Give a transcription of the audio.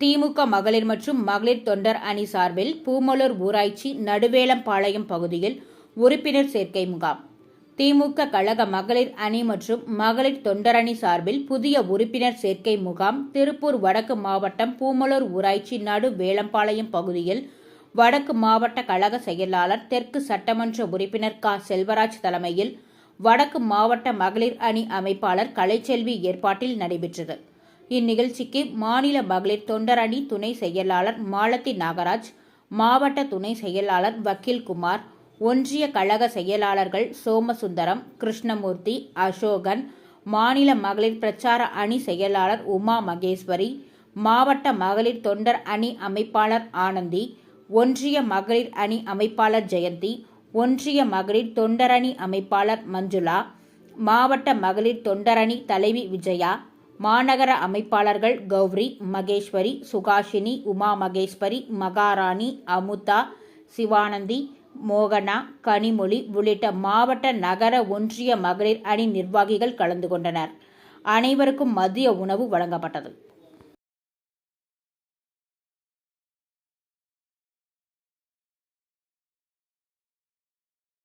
திமுக மகளிர் மற்றும் மகளிர் தொண்டர் அணி சார்பில் பூமலூர் ஊராட்சி நடுவேலம்பாளையம் பகுதியில் உறுப்பினர் சேர்க்கை முகாம். திமுக கழக மகளிர் அணி மற்றும் மகளிர் தொண்டரணி சார்பில் புதிய உறுப்பினர் சேர்க்கை முகாம் திருப்பூர் வடக்கு மாவட்டம் பூமலூர் ஊராட்சி நடுவேலம்பாளையம் பகுதியில் வடக்கு மாவட்ட கழக செயலாளர் தெற்கு சட்டமன்ற உறுப்பினர் க. செல்வராஜ் தலைமையில் வடக்கு மாவட்ட மகளிர் அணி அமைப்பாளர் கலைச்செல்வி ஏற்பாட்டில் நடைபெற்றது. இந்நிகழ்ச்சிக்கு மாநில மகளிர் தொண்டரணி துணை செயலாளர் மாலதி நாகராஜ் மாவட்ட துணை செயலாளர் வக்கீல்குமார் ஒன்றிய கழக செயலாளர்கள் சோமசுந்தரம் கிருஷ்ணமூர்த்தி அசோகன் மாநில மகளிர் பிரச்சார அணி செயலாளர் உமா மகேஸ்வரி மாவட்ட மகளிர் தொண்டர் அணி அமைப்பாளர் ஆனந்தி ஒன்றிய மகளிர் அணி அமைப்பாளர் ஜெயந்தி ஒன்றிய மகளிர் தொண்டரணி அமைப்பாளர் மஞ்சுளா மாவட்ட மகளிர் தொண்டரணி தலைவி விஜயா மாநகர அமைப்பாளர்கள் கௌரி மகேஸ்வரி சுகாஷினி உமா மகேஸ்வரி மகாராணி அமுதா சிவானந்தி மோகனா கனிமொழி உள்ளிட்ட மாவட்ட நகர ஒன்றிய மகளிர் அணி நிர்வாகிகள் கலந்து கொண்டனர். அனைவருக்கும் மதிய உணவு வழங்கப்பட்டது.